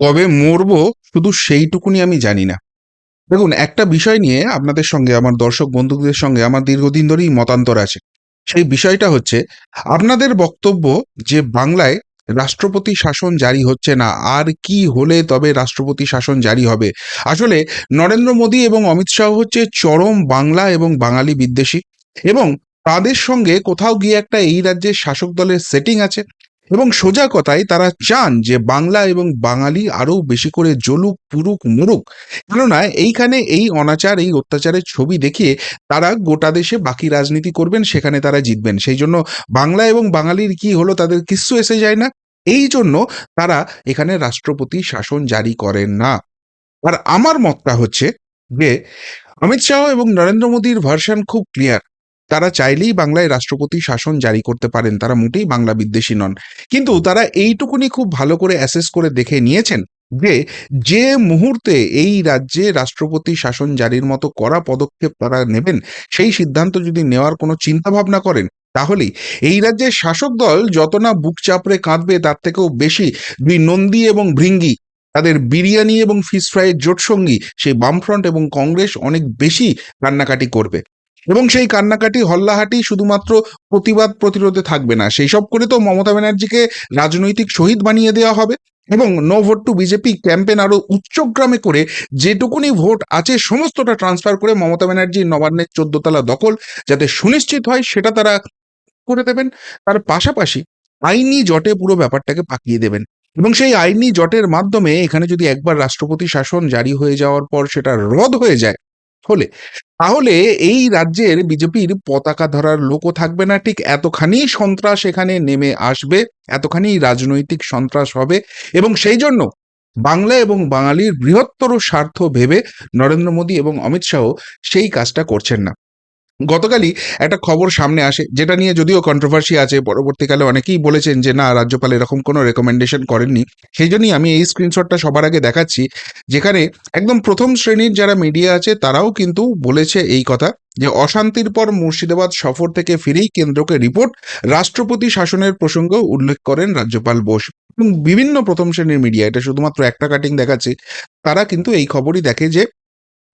কবে মরবো শুধু সেইটুকুনি আমি জানি না। দেখুন, একটা বিষয় নিয়ে আপনাদের সঙ্গে, আমার দর্শক বন্ধুদের সঙ্গে আমার দীর্ঘদিন ধরেই মতান্তর আছে। সেই বিষয়টা হচ্ছে, আপনাদের বক্তব্য যে বাংলায় রাষ্ট্রপতি শাসন জারি হচ্ছে না, আর কি হলে তবে রাষ্ট্রপতি শাসন জারি হবে? আসলে নরেন্দ্র মোদী এবং অমিত শাহ হচ্ছে চরম বাংলা এবং বাঙালি বিদ্বেষী এবং তাদের সঙ্গে কোথাও গিয়ে একটা এই রাজ্যের শাসক দলের সেটিং আছে। এবং সোজা কথায় তারা চান যে বাংলা এবং বাঙালি আরও বেশি করে জ্বলুক, পুরুক, মুরুক। কেননা এইখানে এই অনাচার, এই অত্যাচারের ছবি দেখিয়ে তারা গোটা দেশে বাকি রাজনীতি করবেন, সেখানে তারা জিতবেন। সেই জন্য বাংলা এবং বাঙালির কি হলো তাদের কিচ্ছু এসে যায় না। এই জন্য তারা এখানে রাষ্ট্রপতি শাসন জারি করেন না। আর আমার মতটা হচ্ছে যে, অমিত শাহ এবং নরেন্দ্র মোদীর ভার্সন খুব ক্লিয়ার তারা চাইলেই বাংলায় রাষ্ট্রপতি শাসন জারি করতে পারেন, তারা মোটেই বাংলা বিদ্বেষী নন। কিন্তু তারা এইটুকুনি খুব ভালো করে অ্যাসেস করে দেখে নিয়েছেন যে যে মুহূর্তে এই রাজ্যে রাষ্ট্রপতি শাসন জারির মতো কড়া পদক্ষেপ তারা নেবেন, সেই সিদ্ধান্ত যদি নেওয়ার কোনো চিন্তা ভাবনা করেন, তাহলেই এই রাজ্যের শাসক দল যত না বুক চাপড়ে কাঁদবে, তার থেকেও বেশি দুই নন্দী এবং ভৃঙ্গি, তাদের বিরিয়ানি এবং ফিশ ফ্রাইয়ের জোটসঙ্গী সেই বামফ্রন্ট এবং কংগ্রেস অনেক বেশি কান্নাকাটি করবে। এবং সেই কান্নাকাটি, হল্লাহাটি শুধুমাত্র প্রতিবাদ প্রতিরোধে থাকবে না। সেই সব করে তো মমতা ব্যানার্জিকে রাজনৈতিক শহীদ বানিয়ে দেওয়া হবে এবং no vote to BJP campaign আরও উচ্চগ্রামে করে যেটুকুনি ভোট আছে সমস্তটা ট্রান্সফার করে মমতা ব্যানার্জির নবান্নের চোদ্দতলা দখল যাতে সুনিশ্চিত হয় সেটা তারা করে দেবেন। তার পাশাপাশি আইনি জটে পুরো ব্যাপারটাকে পাকিয়ে দেবেন। এবং সেই আইনি জটের মাধ্যমে এখানে যদি একবার রাষ্ট্রপতি শাসন জারি হয়ে যাওয়ার পর সেটা রদ হয়ে যায়, হলে তাহলে এই রাজ্যের বিজেপির পতাকা ধরার লোকও থাকবে না, ঠিক এতখানি সন্ত্রাস এখানে নেমে আসবে, এতখানি রাজনৈতিক সন্ত্রাস হবে এবং সেই জন্য বাংলা এবং বাঙালির বৃহত্তর স্বার্থ ভেবে নরেন্দ্র মোদী এবং অমিত শাহ সেই কাজটা করছেন না। গতকালই একটা খবর সামনে আসে, যেটা নিয়ে যদিও কন্ট্রোভার্সি আছে, পরবর্তীকালে অনেকেই বলেছেন যে না, রাজ্যপাল এরকম কোনো রেকমেন্ডেশন করেননি। সেই জন্যই আমি এই স্ক্রিনশটটা সবার আগে দেখাচ্ছি, যেখানে একদম প্রথম শ্রেণির যারা মিডিয়া আছে, তারাও কিন্তু বলেছে এই কথা যে অশান্তির পর মুর্শিদাবাদ সফর থেকে ফিরেই কেন্দ্রকে রিপোর্ট রাষ্ট্রপতি শাসনের প্রসঙ্গ উল্লেখ করেন রাজ্যপাল বোস। এবং বিভিন্ন প্রথম শ্রেণির মিডিয়া এটা শুধুমাত্র একটা কাটিং দেখাচ্ছে, তারা কিন্তু এই খবরই দেখে যে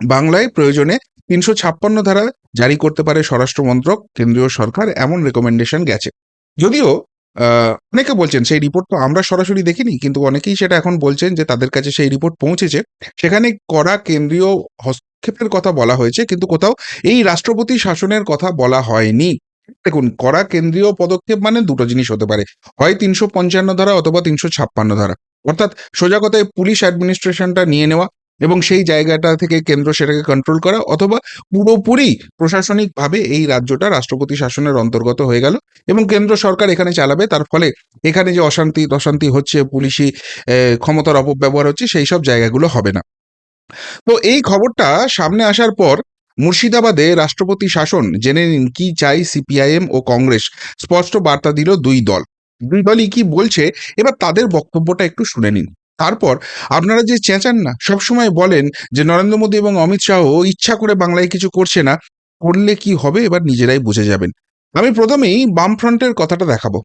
বাংলায় প্রয়োজনে তিনশো ছাপ্পান্ন ধারা জারি করতে পারে স্বরাষ্ট্র মন্ত্রক, কেন্দ্রীয় সরকার, এমন রেকমেন্ডেশন গেছে। যদিও অনেকে বলছেন সেই রিপোর্ট তো আমরা সরাসরি দেখিনি, কিন্তু অনেকেই সেটা এখন বলছেন যে তাদের কাছে সেই রিপোর্ট পৌঁছেছে। সেখানে করা কেন্দ্রীয় হস্তক্ষেপের কথা বলা হয়েছে, কিন্তু কোথাও এই রাষ্ট্রপতি শাসনের কথা বলা হয়নি। দেখুন করা কেন্দ্রীয় পদক্ষেপ মানে দুটো জিনিস হতে পারে। হয় তিনশো পঞ্চান্ন ধারা অথবা তিনশো ছাপ্পান্ন ধারা। অর্থাৎ সোজা কথায় পুলিশ অ্যাডমিনিস্ট্রেশনটা নিয়ে নেওয়া এবং সেই জায়গাটা থেকে কেন্দ্র সেটাকে কন্ট্রোল করা অথবা পুরোপুরি প্রশাসনিকভাবে এই রাজ্যটা রাষ্ট্রপতি শাসনের অন্তর্গত হয়ে গেল এবং কেন্দ্র সরকার এখানে চালাবে। তার ফলে এখানে যে অশান্তি অশান্তি হচ্ছে, পুলিশি ক্ষমতার অপব্যবহার হচ্ছে, সেই সব জায়গাগুলো হবে না। তো এই খবরটা সামনে আসার পর মুর্শিদাবাদে রাষ্ট্রপতি শাসন জেনে নিন কি চাই সিপিআইএম ও কংগ্রেস। স্পষ্ট বার্তা দিল দুই দল। দুই দলই কি বলছে? এবার তাদের বক্তব্যটা একটু শুনে নিন। তারপর আপনারা যে চেঁচান না, সবসময় বলেন যে নরেন্দ্র মোদী এবং অমিত শাহ ইচ্ছা করে বাংলায় কিছু করছে না, করলে কি হবে? এবার নিজেরাই বুঝে যাবেন। আমি প্রথমেই বামফ্রন্টের কথাটা দেখাবো।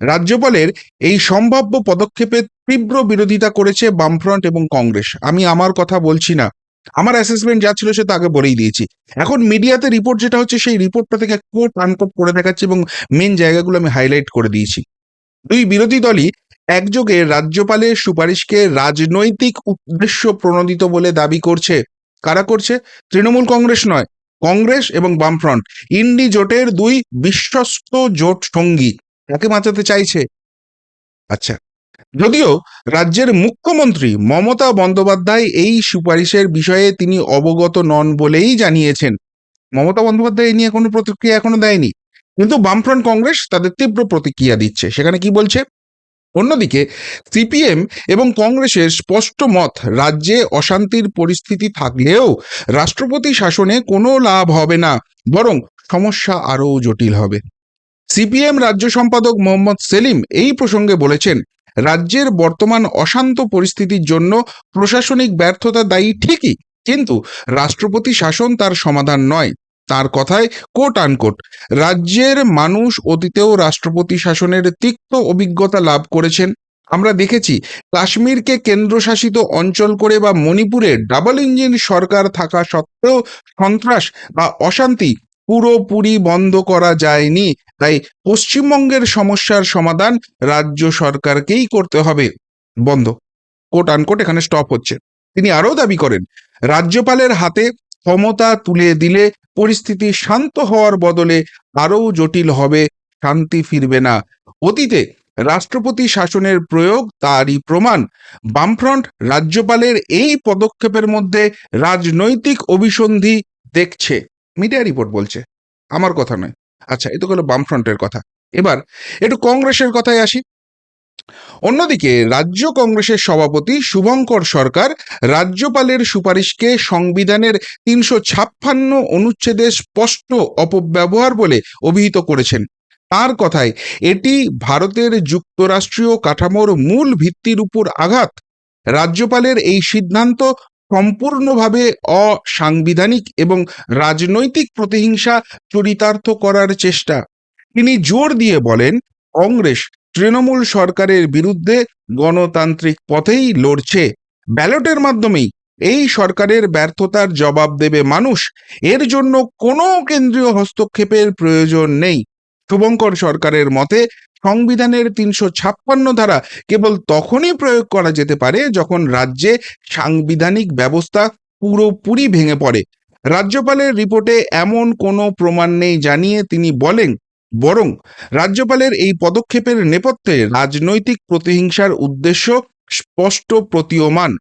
রাজ্যপালের এই সম্ভাব্য পদক্ষেপের তীব্র বিরোধিতা করেছে বামফ্রন্ট এবং কংগ্রেস। আমি আমার কথা বলছি না। আমার অ্যাসেসমেন্ট যা ছিল সে সেটা আগে বলেই দিয়েছি। এখন মিডিয়াতে রিপোর্ট যেটা হচ্ছে, সেই রিপোর্টটা থেকে কোট আনকোট করে দেখাচ্ছি এবং মেন জায়গাগুলো আমি হাইলাইট করে দিয়েছি। দুই বিরোধী দলই একযোগে রাজ্যপালের সুপারিশকে রাজনৈতিক উদ্দেশ্য প্রণোদিত বলে দাবি করছে। কারা করছে? তৃণমূল কংগ্রেস নয়, কংগ্রেস এবং বামফ্রন্ট। ইন্ডি জোটের দুই বিশ্বস্ত জোট সঙ্গী। তাকে বাঁচাতে চাইছে? আচ্ছা যদিও রাজ্যের মুখ্যমন্ত্রী মমতা বন্দ্যোপাধ্যায় এই সুপারিশের বিষয়ে তিনি অবগত নন বলেই জানিয়েছেন। মমতা বন্দ্যোপাধ্যায় এই নিয়ে কোনো প্রতিক্রিয়া এখনও দেয়নি। কিন্তু বামফ্রন্ট কংগ্রেস তাদের তীব্র প্রতিক্রিয়া দিচ্ছে। সেখানে কি বলছে? অন্যদিকে সিপিএম এবং কংগ্রেসের স্পষ্ট মত, রাজ্যে অশান্তির পরিস্থিতি থাকলেও রাষ্ট্রপতি শাসনে কোনো লাভ হবে না, বরং সমস্যা আরও জটিল হবে। সিপিএম রাজ্য সম্পাদক মোহাম্মদ সেলিম এই প্রসঙ্গে বলেছেন, রাজ্যের বর্তমান অশান্ত পরিস্থিতির জন্য প্রশাসনিক ব্যর্থতা দায়ী ঠিকই, কিন্তু রাষ্ট্রপতি শাসন তার সমাধান নয়। তার কথায় কোট আনকোট রাজ্যের মানুষ অতীতেও রাষ্ট্রপতি শাসনের তিক্ত অভিজ্ঞতা লাভ করেছেন। আমরা দেখেছি কাশ্মীরকে কেন্দ্রশাসিত অঞ্চল করে বা মণিপুরে ডাবল ইঞ্জিন সরকার থাকা সত্ত্বেও সন্ত্রাস বা অশান্তি পুরোপুরি বন্ধ করা যায়নি। তাই পশ্চিমবঙ্গের সমস্যার সমাধান রাজ্য সরকারকেই করতে হবে। বন্ধ। কোট আনকোট এখানে স্টপ হচ্ছে। তিনি আরও দাবি করেন, রাজ্যপালের হাতে ক্ষমতা তুলে দিলে পরিস্থিতি শান্ত হওয়ার বদলে আরও জটিল হবে, শান্তি ফিরবে না। অতীতে রাষ্ট্রপতি শাসনের প্রয়োগ তারই প্রমাণ। বামফ্রন্ট রাজ্যপালের এই পদক্ষেপের মধ্যে রাজনৈতিক অভিসন্ধি দেখছে। মিডিয়া রিপোর্ট বলছে। আমার কথা নয়। আচ্ছা এ তো গেলো বামফ্রন্টের কথা। এবার একটু কংগ্রেসের কথায় আসি। অন্যদিকে রাজ্য কংগ্রেসের সভাপতি শুভঙ্কর সরকার রাজ্যপালের সুপারিশকে সংবিধানের তিনশো ছাপ্পান্ন অনুচ্ছেদে স্পষ্ট অপব্যবহার বলে অভিহিত করেছেন। তার কথায়, এটি ভারতের যুক্তরাষ্ট্রীয় কাঠামোর মূল ভিত্তির উপর আঘাত। রাজ্যপালের এই সিদ্ধান্ত সম্পূর্ণভাবে অসাংবিধানিক এবং রাজনৈতিক প্রতিহিংসা চরিতার্থ করার চেষ্টা। তিনি জোর দিয়ে বলেন, কংগ্রেস তৃণমূল সরকারের বিরুদ্ধে গণতান্ত্রিক পথেই লড়ছে। ব্যালটের মাধ্যমেই এই সরকারের ব্যর্থতার জবাব দেবে মানুষ। এর জন্য কোনো কেন্দ্রীয় হস্তক্ষেপের প্রয়োজন নেই। শুভঙ্কর সরকারের মতে, সংবিধানের তিনশো ছাপ্পান্ন ধারা কেবল তখনই প্রয়োগ করা যেতে পারে যখন রাজ্যে সাংবিধানিক ব্যবস্থা পুরোপুরি ভেঙে পড়ে। রাজ্যপালের রিপোর্টে এমন কোনো প্রমাণ নেই জানিয়ে তিনি বলেন বরং রাজ্যপালের এই পদক্ষেপের নেপথ্যে রাজনৈতিক প্রতিহিংসার উদ্দেশ্য স্পষ্ট প্রতীয়মান।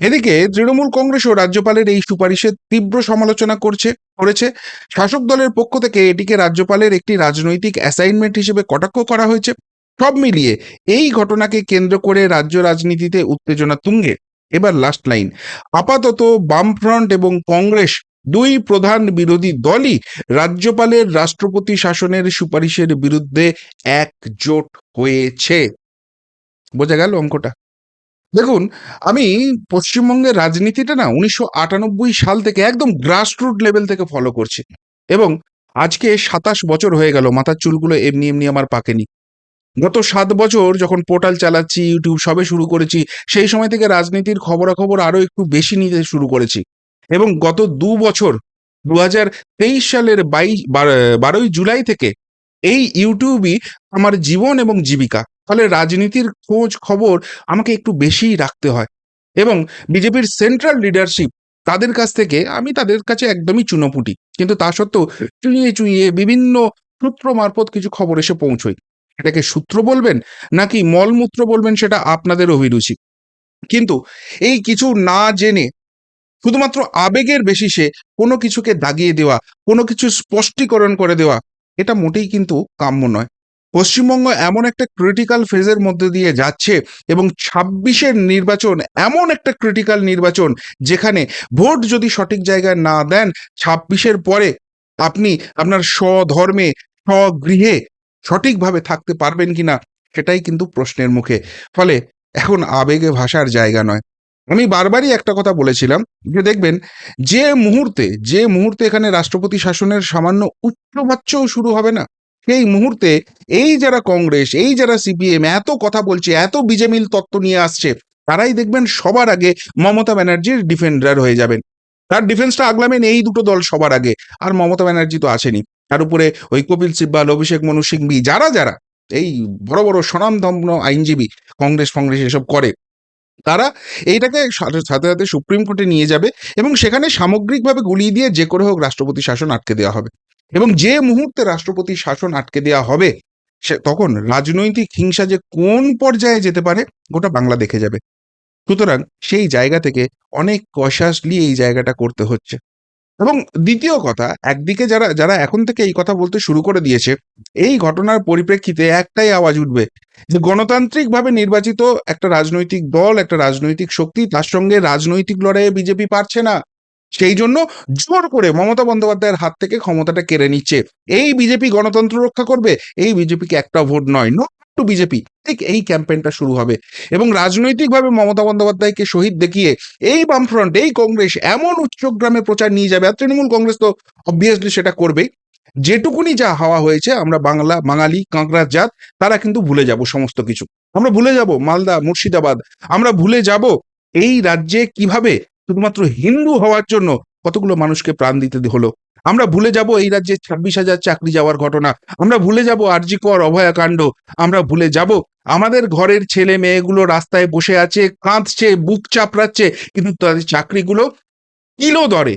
এদিকে তৃণমূল কংগ্রেসও রাজ্যপালের এই সুপারিশের তীব্র সমালোচনা করছে, করেছে। শাসক দলের পক্ষ থেকে এটিকে রাজ্যপালের একটি রাজনৈতিক অ্যাসাইনমেন্ট হিসেবে কটাক্ষ করা হয়েছে। সব মিলিয়ে এই ঘটনাকে কেন্দ্র করে রাজ্য রাজনীতিতে উত্তেজনা তুঙ্গে। এবার লাস্ট লাইন আপাতত বামফ্রন্ট এবং কংগ্রেস দুই প্রধান বিরোধী দলই রাজ্যপালের রাষ্ট্রপতি শাসনের সুপারিশের বিরুদ্ধে একজোট হয়েছে। বোঝা গেল অঙ্কটা? দেখুন, আমি পশ্চিমবঙ্গের রাজনীতিটা না উনিশশো আটানব্বই সাল থেকে একদম গ্রাসরুট লেভেল থেকে ফলো করছি। এবং আজকে সাতাশ বছর হয়ে গেল, মাথার চুলগুলো এমনি এমনি আমার পাকেনি। গত সাত বছর যখন পোর্টাল চালাচ্ছি, ইউটিউব সবে শুরু করেছি, সেই সময় থেকে রাজনীতির খবরাখবর আরও একটু বেশি নিতে শুরু করেছি। এবং গত দু বছর দু হাজার তেইশ সালের বাইশ বারোই জুলাই থেকে এই ইউটিউবই আমার জীবন এবং জীবিকা। ফলে রাজনীতির খোঁজ খবর আমাকে একটু বেশিই রাখতে হয় এবং বিজেপির সেন্ট্রাল লিডারশিপ তাদের কাছ থেকে আমি তাদের কাছে একদমই চুনোপুটি। কিন্তু তা সত্ত্বেও চুইয়ে চুইয়ে বিভিন্ন সূত্র মারফত কিছু খবর এসে পৌঁছয় এটাকে সূত্র বলবেন নাকি মলমূত্র বলবেন সেটা আপনাদের অভিরুচি। কিন্তু এই কিছু না জেনে শুধুমাত্র আবেগের বেশিসে কোনো কিছুকে দাগিয়ে দেওয়া, কোনো কিছু স্পষ্টীকরণ করে দেওয়া, এটা মোটেই কিন্তু কাম্য নয়। পশ্চিমবঙ্গ এমন একটা ক্রিটিক্যাল ফেজের মধ্যে দিয়ে যাচ্ছে এবং ছাব্বিশের নির্বাচন এমন একটা ক্রিটিক্যাল নির্বাচন যেখানে ভোট যদি সঠিক জায়গায় না দেন, ছাব্বিশের পরে আপনি আপনার স্বধর্মে, স্বগৃহে সঠিকভাবে থাকতে পারবেন কিনা, সেটাই কিন্তু প্রশ্নের মুখে। ফলে এখন আবেগে ভাষার জায়গা নয়। আমি বারবারই একটা কথা বলেছিলাম যে দেখবেন, যে মুহূর্তে যে মুহূর্তে এখানে রাষ্ট্রপতি শাসনের সামান্য উচ্চবাচ্যও শুরু হবে না, সেই মুহূর্তে এই যারা কংগ্রেস, এই যারা সিপিএম এত কথা বলছে, এত বিজেমিল তত্ত্ব নিয়ে আসছে, তারাই দেখবেন সবার আগে মমতা ব্যানার্জির ডিফেন্ডার হয়ে যাবেন। তার ডিফেন্সটা আগলামেন এই দুটো দল সবার আগে, আর মমতা ব্যানার্জি তো আসেনি তার উপরে ওই কপিল সিব্বাল, অভিষেক মনু সিংবি যারা যারা, এই বড় বড় স্বনামধন্য আইনজীবী, কংগ্রেস, ফংগ্রেস এসব করে তারা এইটাকে সাথে সাথে সুপ্রিম কোর্টে নিয়ে যাবে এবং সেখানে সামগ্রিকভাবে গুলিয়ে দিয়ে যে করে হোক রাষ্ট্রপতি শাসন আটকে দেওয়া হবে। এবং যে মুহূর্তে রাষ্ট্রপতি শাসন আটকে দেওয়া হবে, সে তখন রাজনৈতিক হিংসা যে কোন পর্যায়ে যেতে পারে, গোটা বাংলা দেখে যাবে। সুতরাং সেই জায়গা থেকে অনেক কশাসলি এই জায়গাটা করতে হচ্ছে। এবং দ্বিতীয় কথা, একদিকে যারা যারা এখন থেকে এই কথা বলতে শুরু করে দিয়েছে, এই ঘটনার পরিপ্রেক্ষিতে একটাই আওয়াজ উঠবে যে গণতান্ত্রিকভাবে নির্বাচিত একটা রাজনৈতিক দল, একটা রাজনৈতিক শক্তি, তার সঙ্গে রাজনৈতিক লড়াইয়ে বিজেপি পারছে না। সেই জন্য জোর করে মমতা বন্দ্যোপাধ্যায়ের হাত থেকে ক্ষমতাটা কেড়ে নিচ্ছে। এই বিজেপি গণতন্ত্র রক্ষা করবে, এই বিজেপিকে একটা ভোট নয়। নো টু বিজেপি, ঠিক এই ক্যাম্পেইনটা শুরু হবে। এবং রাজনৈতিকভাবে মমতা বন্দ্যোপাধ্যায়কে শহীদ দেখিয়ে এই বামফ্রন্ট, এই কংগ্রেস এমন উচ্চগ্রামে প্রচার নিয়ে যাবে, আর তৃণমূল কংগ্রেস তো অবভিয়াসলি সেটা করবেই। যেটুকুনি যা হাওয়া হয়েছে, আমরা বাংলা, বাঙালি কাঁকড়ার জাত, তারা কিন্তু ভুলে যাব সমস্ত কিছু। আমরা ভুলে যাব মালদা, মুর্শিদাবাদ, আমরা ভুলে যাব এই রাজ্যে কীভাবে শুধুমাত্র হিন্দু হওয়ার জন্য কতগুলো মানুষকে প্রাণ দিতে হলো। আমরা ভুলে যাব এই রাজ্যে ছাব্বিশ হাজার চাকরি যাওয়ার ঘটনা। আমরা ভুলে যাব আরজিকর অভয়াকাণ্ড আমরা ভুলে যাব আমাদের ঘরের ছেলে মেয়েগুলো রাস্তায় বসে আছে, কাঁদছে, বুক চাপড়াচ্ছে, কিন্তু তাদের চাকরিগুলো কিলো দরে?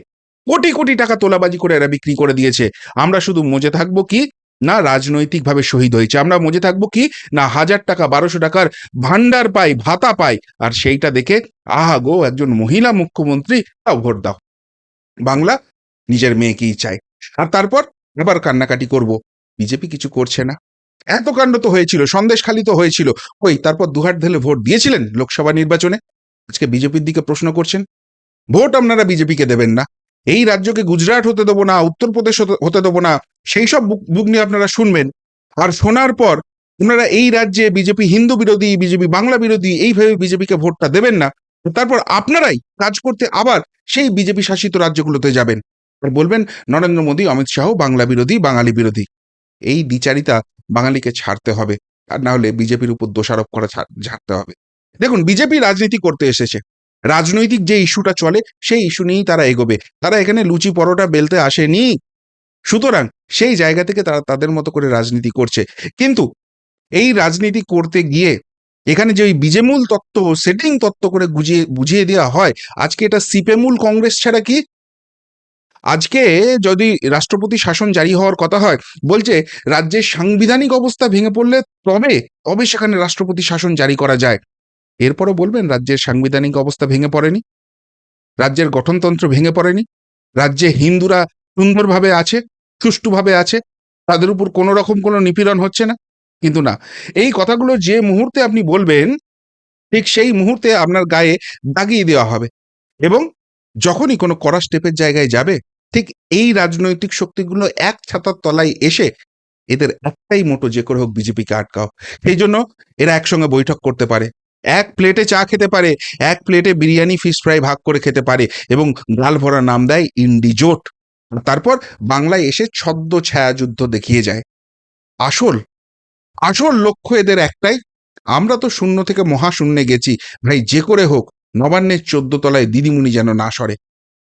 কোটি কোটি টাকা তোলাবাজি করে এরা বিক্রি করে দিয়েছে। আমরা শুধু মজে থাকব কি? না রাজনৈতিকভাবে শহীদ হয়েছে। আমরা মজে থাকব কি? না হাজার টাকা, বারোশো টাকার ভান্ডার পাই, ভাতা পাই, আর সেইটা দেখে, আহা গো, একজন মহিলা মুখ্যমন্ত্রী, তাও ভোট দাও। বাংলা নিজের মেয়েকেই চায় আর তারপর এবার কান্নাকাটি করব। বিজেপি কিছু করছে না। এত কাণ্ড তো হয়েছিল সন্দেশখালি তো হয়েছিল। ওই, তারপর দুহাট ঢেলে ভোট দিয়েছিলেন লোকসভা নির্বাচনে? আজকে বিজেপির দিকে প্রশ্ন করছেন? ভোট আপনারা বিজেপিকে দেবেন না। এই রাজ্যকে গুজরাট হতে দেবো না, উত্তরপ্রদেশ হতে- দেবো না, সেই সব বুক নিয়ে আপনারা শুনবেন। আর শোনার পর আপনারা এই রাজ্যে বিজেপি হিন্দু বিরোধী, বিজেপি বাংলা বিরোধী, এইভাবে বিজেপিকে ভোটটা দেবেন না। তারপর আপনারাই কাজ করতে আবার সেই বিজেপি শাসিত রাজ্যগুলোতে যাবেন। বলবেন, নরেন্দ্র মোদী, অমিত শাহ, বাংলা বিরোধী, বাঙালি বিরোধী। এই দ্বিচারিতা বাঙালিকে ছাড়তে হবে, আর না হলে বিজেপির উপর দোষারোপ করা ছাড়তে হবে। দেখুন, বিজেপি রাজনীতি করতে এসেছে। রাজনৈতিক যে ইস্যুটা চলে, সেই ইস্যু নিয়েই তারা এগোবে। তারা এখানে লুচি পরোটা বেলতে আসেনি। সুতরাং সেই জায়গা থেকে তারা তাদের মতো করে রাজনীতি করছে। কিন্তু এই রাজনীতি করতে গিয়ে এখানে যে ওই বিজেমূল তত্ত্ব, সেটিং তত্ত্ব করে বুঝিয়ে বুঝিয়ে দেওয়া হয়, আজকে এটা সিপেমূল কংগ্রেস ছাড়া কি আজকে যদি রাষ্ট্রপতি শাসন জারি হওয়ার কথা হয়, বলছে রাজ্যের সাংবিধানিক অবস্থা ভেঙে পড়লে তবে তবে সেখানে রাষ্ট্রপতি শাসন জারি করা যায়। এরপরও বলবেন রাজ্যের সাংবিধানিক অবস্থা ভেঙে পড়েনি, রাজ্যের গঠনতন্ত্র ভেঙে পড়েনি, রাজ্যে হিন্দুরা সুন্দরভাবে আছে, সুষ্ঠুভাবে আছে, তাদের উপর কোনো রকম কোনো নিপীড়ন হচ্ছে না, কিন্তু না। এই কথাগুলো যে মুহূর্তে আপনি বলবেন, ঠিক সেই মুহূর্তে আপনার গায়ে দাগিয়ে দেওয়া হবে এবং যখনই কোনো কড়া স্টেপের জায়গায় যাবে ঠিক এই রাজনৈতিক শক্তিগুলো এক ছাতার তলায় এসে এদের একটাই মোটো, যে করে হোক বিজেপিকে আটকাও। সেই জন্য এরা একসঙ্গে বৈঠক করতে পারে। এক প্লেটে চা খেতে পারে, এক প্লেটে বিরিয়ানি ফিশ ফ্রাই ভাগ করে খেতে পারে এবং গাল ভরা নাম দেয় ইন্ডিজোট তারপর বাংলায় এসে ছদ্ম ছায়াযুদ্ধ দেখিয়ে যায়। আসল আসল লক্ষ্য এদের একটাই। আমরা তো শূন্য থেকে মহাশূন্যে গেছি। ভাই, যে করে হোক, নবান্নের চোদ্দ তলায় দিদিমুনি যেন না সরে।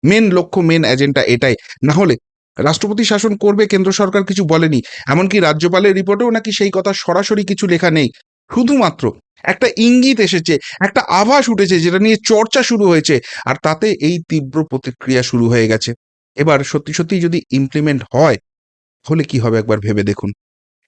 মেন লক্ষ্য মেন এজেন্ডা এটাই। না হলে রাষ্ট্রপতি শাসন করবে, কেন্দ্র সরকার কিছু বলেনি। এমনকি রাজ্যপালের রিপোর্টেও নাকি সেই কথা সরাসরি কিছু লেখা নেই। শুধুমাত্র একটা ইঙ্গিত এসেছে, একটা আভাস উঠেছে যেটা নিয়ে চর্চা শুরু হয়েছে। আর তাতে এই তীব্র প্রতিক্রিয়া শুরু হয়ে গেছে। এবার সত্যি সত্যি যদি ইমপ্লিমেন্ট হয় হলে কি হবে একবার ভেবে দেখুন।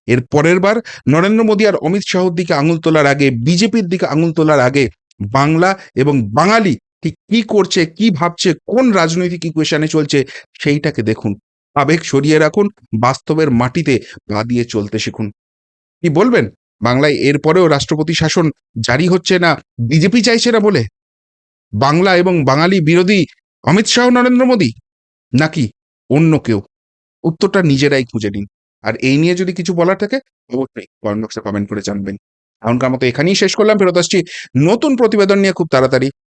এর পরের বার নরেন্দ্র মোদী আর অমিত শাহর দিকে আঙুল তোলার আগে, বিজেপির দিকে আঙুল তোলার আগে বাংলা এবং বাঙালি ঠিক কি করছে, কি ভাবছে, কোন রাজনৈতিক ইকুয়েশনে চলছে, সেইটাকে দেখুন। আবেগ সরিয়ে রাখুন, বাস্তবের মাটিতে পা দিয়ে চলতে শিখুন। কি বলবেন? বাংলায় এরপরেও রাষ্ট্রপতি শাসন জারি হচ্ছে না, বিজেপি চাইছে না বলে? বাংলা এবং বাঙালি বিরোধী অমিত শাহ, নরেন্দ্র মোদী? নাকি অন্য কেউ? উত্তরটা নিজেরাই খুঁজে নিন। আর এই নিয়ে যদি কিছু বলার থাকে, অবশ্যই কমেন্ট বক্সে কমেন্ট করে জানবেন। এখনকার মতো এখানেই শেষ করলাম, ফেরত আসছি নতুন প্রতিবেদন নিয়ে খুব তাড়াতাড়ি।